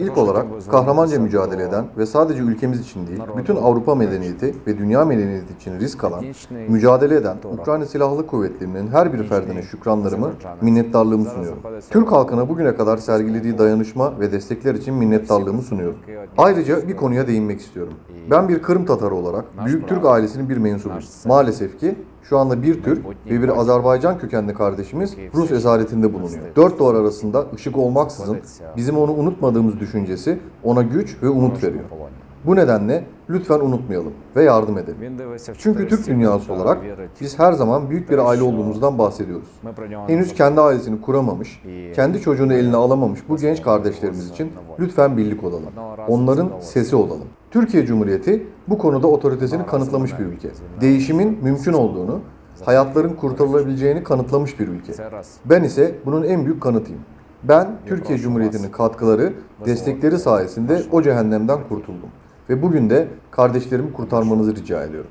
İlk olarak kahramanca mücadele eden ve sadece ülkemiz için değil, bütün Avrupa medeniyeti ve dünya medeniyeti için risk alan, mücadele eden Ukrayna Silahlı Kuvvetleri'nin her bir ferdine şükranlarımı, minnettarlığımı sunuyorum. Türk halkına bugüne kadar sergilediği dayanışma ve destekler için minnettarlığımı sunuyorum. Ayrıca bir konuya değinmek istiyorum. Ben bir Kırım Tatarı olarak Büyük Türk ailesinin bir mensubuyum. Maalesef ki şu anda bir Türk ve bir Azerbaycan kökenli kardeşimiz Rus esaretinde bulunuyor. Dört duvar arasında ışık olmaksızın bizim onu unutmadığımız düşüncesi ona güç ve umut veriyor. Bu nedenle lütfen unutmayalım ve yardım edelim. Çünkü Türk dünyası olarak biz her zaman büyük bir aile olduğumuzdan bahsediyoruz. Henüz kendi ailesini kuramamış, kendi çocuğunu eline alamamış bu genç kardeşlerimiz için lütfen birlik olalım. Onların sesi olalım. Türkiye Cumhuriyeti bu konuda otoritesini kanıtlamış bir ülke. Değişimin mümkün olduğunu, hayatların kurtarılabileceğini kanıtlamış bir ülke. Ben ise bunun en büyük kanıtıyım. Ben Türkiye Cumhuriyeti'nin katkıları, destekleri sayesinde o cehennemden kurtuldum. Ve bugün de kardeşlerimi kurtarmanızı rica ediyorum.